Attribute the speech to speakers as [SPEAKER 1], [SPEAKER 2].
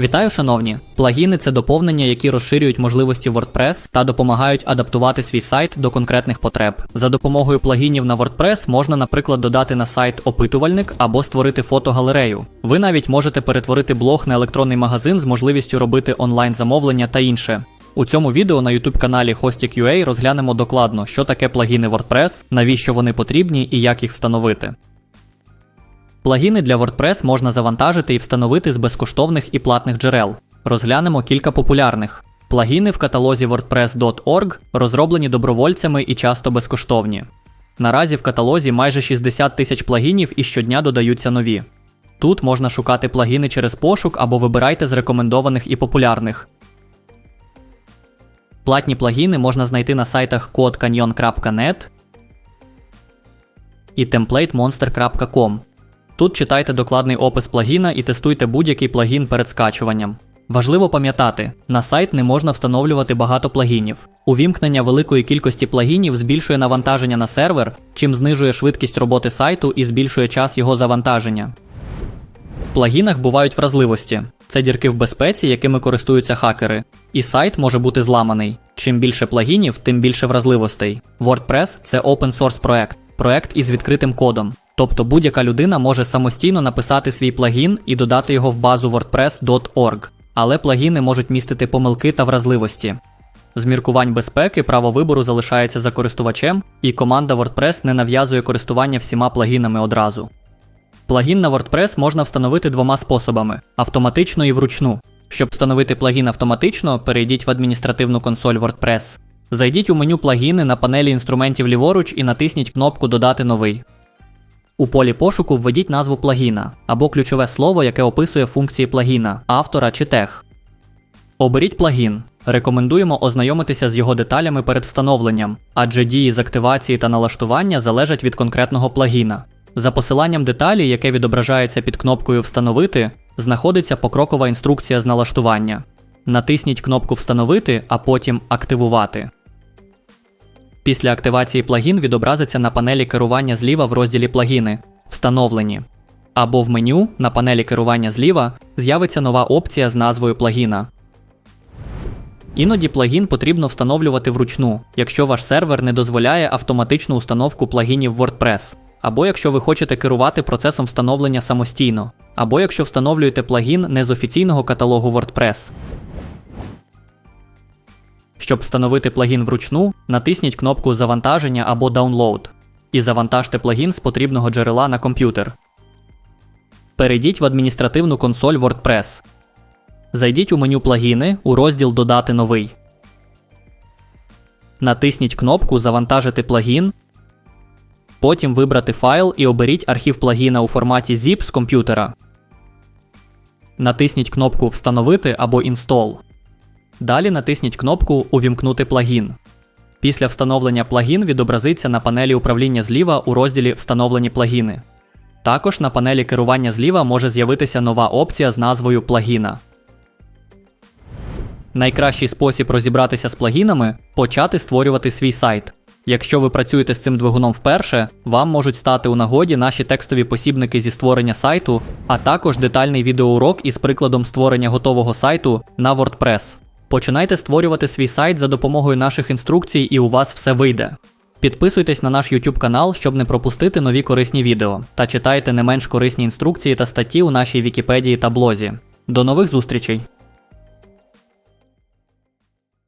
[SPEAKER 1] Вітаю, шановні! Плагіни це доповнення, які розширюють можливості WordPress та допомагають адаптувати свій сайт до конкретних потреб. За допомогою плагінів на WordPress можна, наприклад, додати на сайт опитувальник або створити фотогалерею. Ви навіть можете перетворити блог на електронний магазин з можливістю робити онлайн замовлення та інше. У цьому відео на YouTube каналі Hostik.ua розглянемо докладно, що таке плагіни WordPress, навіщо вони потрібні і як їх встановити. Плагіни для WordPress можна завантажити і встановити з безкоштовних і платних джерел. Розглянемо кілька популярних. Плагіни в каталозі WordPress.org розроблені добровольцями і часто безкоштовні. Наразі в каталозі майже 60 тисяч плагінів і щодня додаються нові. Тут можна шукати плагіни через пошук або вибирайте з рекомендованих і популярних. Платні плагіни можна знайти на сайтах codecanyon.net і templatemonster.com. Тут читайте докладний опис плагіна і тестуйте будь-який плагін перед скачуванням. Важливо пам'ятати, на сайт не можна встановлювати багато плагінів. Увімкнення великої кількості плагінів збільшує навантаження на сервер, чим знижує швидкість роботи сайту і збільшує час його завантаження. В плагінах бувають вразливості. Це дірки в безпеці, якими користуються хакери. І сайт може бути зламаний. Чим більше плагінів, тим більше вразливостей. WordPress це open source проект, проект із відкритим кодом. Тобто будь-яка людина може самостійно написати свій плагін і додати його в базу WordPress.org. Але плагіни можуть містити помилки та вразливості. З міркувань безпеки право вибору залишається за користувачем, і команда WordPress не нав'язує користування всіма плагінами одразу. Плагін на WordPress можна встановити двома способами: автоматично і вручну. Щоб встановити плагін автоматично, перейдіть в адміністративну консоль WordPress. Зайдіть у меню плагіни на панелі інструментів ліворуч і натисніть кнопку Додати новий. У полі пошуку введіть назву плагіна або ключове слово, яке описує функції плагіна, автора чи тег. Оберіть плагін. Рекомендуємо ознайомитися з його деталями перед встановленням, адже дії з активації та налаштування залежать від конкретного плагіна. За посиланням деталі, яке відображається під кнопкою Встановити, знаходиться покрокова інструкція з налаштування. Натисніть кнопку Встановити, а потім Активувати. Після активації плагін відобразиться на панелі керування зліва в розділі Плагіни Встановлені. Або в меню на панелі керування зліва з'явиться нова опція з назвою плагіна. Іноді плагін потрібно встановлювати вручну, якщо ваш сервер не дозволяє автоматичну установку плагінів WordPress, або якщо ви хочете керувати процесом встановлення самостійно, або якщо встановлюєте плагін не з офіційного каталогу WordPress. Щоб встановити плагін вручну, натисніть кнопку Завантаження або Download і завантажте плагін з потрібного джерела на комп'ютер. Перейдіть в адміністративну консоль WordPress. Зайдіть у меню Плагіни у розділ Додати новий. Натисніть кнопку Завантажити плагін. Потім вибрати файл і оберіть архів плагіна у форматі zip з комп'ютера. Натисніть кнопку Встановити або Install. Далі натисніть кнопку Увімкнути плагін. Після встановлення плагін відобразиться на панелі управління зліва у розділі Встановлені плагіни. Також на панелі керування зліва може з'явитися нова опція з назвою плагіна. Найкращий спосіб розібратися з плагінами почати створювати свій сайт. Якщо ви працюєте з цим двигуном вперше, вам можуть стати у нагоді наші текстові посібники зі створення сайту, а також детальний відеоурок із прикладом створення готового сайту на WordPress. Починайте створювати свій сайт за допомогою наших інструкцій, і у вас все вийде. Підписуйтесь на наш YouTube канал, щоб не пропустити нові корисні відео, та читайте не менш корисні інструкції та статті у нашій Вікіпедії та блозі. До нових зустрічей!